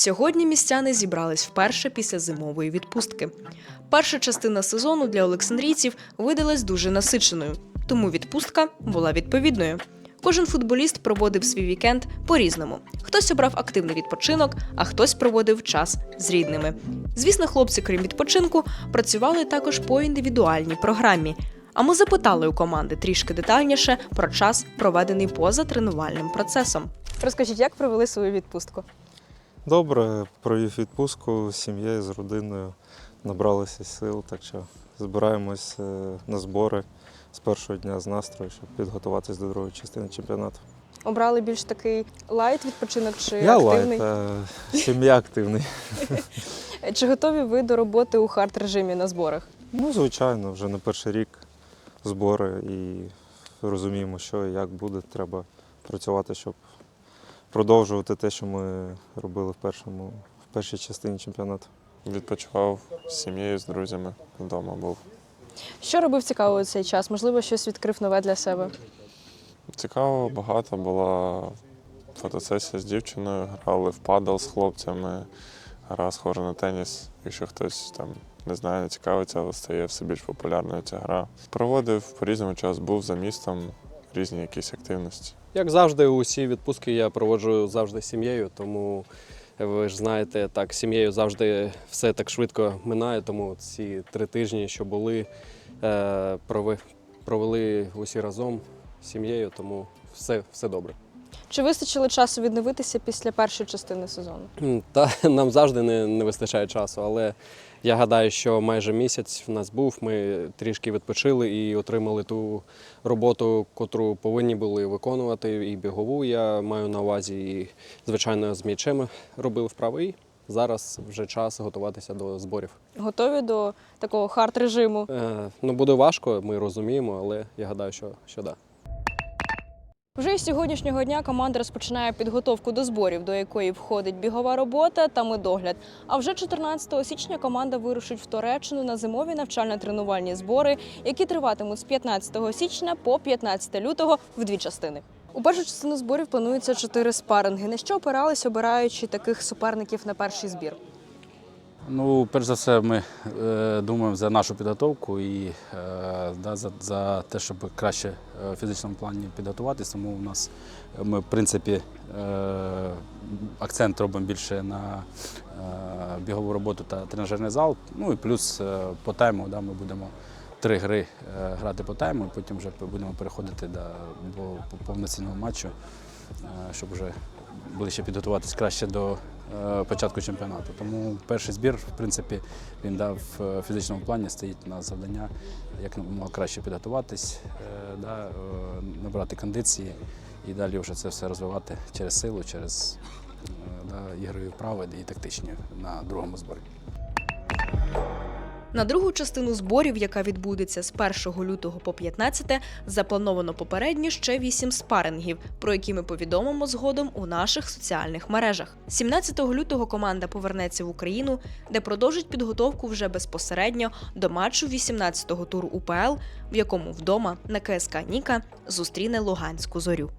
Сьогодні містяни зібрались вперше після зимової відпустки. Перша частина сезону для олександрійців видалась дуже насиченою, тому відпустка була відповідною. Кожен футболіст проводив свій вікенд по-різному. Хтось обрав активний відпочинок, а хтось проводив час з рідними. Звісно, хлопці, крім відпочинку, працювали також по індивідуальній програмі. А ми запитали у команди трішки детальніше про час, проведений поза тренувальним процесом. Розкажіть, як провели свою відпустку? Добре, провів відпустку з сім'єю, з родиною, набралися сил, так що збираємось е, на збори з першого дня з настрою, щоб підготуватись до другої частини чемпіонату. Обрали більш такий лайт відпочинок чи Я активний? лайт, а сім'я активний. Чи готові ви до роботи у хард режимі на зборах? Ну, звичайно, вже не перший рік збори і розуміємо, що і як буде. Треба працювати, щоб продовжувати те, що ми робили в першому, в першій частині чемпіонату. Відпочивав з сім'єю, з друзями вдома був. Що робив цікаво у цей час? Можливо, щось відкрив нове для себе. Цікаво, багато була фотосесія з дівчиною, грали в падал з хлопцями, гра схожа на теніс. Якщо хтось там не знає, не цікавиться, але стає все більш популярною ця гра. Проводив по різному час, був за містом, різні якісь активності. Як завжди, усі відпустки я проводжу завжди сім'єю, тому ви ж знаєте, так, сім'єю завжди все так швидко минає, тому ці три тижні, що були, е, провели усі разом з сім'єю, тому все, все добре. Чи вистачило часу відновитися після першої частини сезону? Та нам завжди не, не вистачає часу, але я гадаю, що майже місяць в нас був. Ми трішки відпочили і отримали ту роботу, котру повинні були виконувати. І бігову я маю на увазі, і звичайно з м'ячем робили вправи. І зараз вже час готуватися до зборів. Готові до такого хард режиму? Е, ну буде важко, ми розуміємо, але я гадаю, що, що да. Вже із сьогоднішнього дня команда розпочинає підготовку до зборів, до якої входить бігова робота та медогляд. А вже 14 січня команда вирушить в Туреччину на зимові навчально-тренувальні збори, які триватимуть з 15 січня по 15 лютого в дві частини. У першу частину зборів планується чотири спаринги. На що опирались, обираючи таких суперників на перший збір? Ну, перш за все, ми е, думаємо за нашу підготовку і е, да, за, за те, щоб краще е, в фізичному плані підготуватися. Тому у нас е, ми, в принципі, е, акцент робимо більше на е, бігову роботу та тренажерний зал. Ну і плюс е, по тайму да, ми будемо три гри е, грати по тайму, і потім вже будемо переходити до, до повноцінного матчу, е, щоб вже ближче підготуватись краще до початку чемпіонату. Тому перший збір, в принципі, він дав в фізичному плані, стоїть на завдання, як краще підготуватись, е, да, е, набрати кондиції і далі вже це все розвивати через силу, через е, да, ігрові вправи і тактичні на другому зборі. На другу частину зборів, яка відбудеться з 1 лютого по 15, заплановано попередньо ще 8 спарингів, про які ми повідомимо згодом у наших соціальних мережах. 17 лютого команда повернеться в Україну, де продовжить підготовку вже безпосередньо до матчу 18-го туру УПЛ, в якому вдома на КСК Ніка зустріне Луганську зорю.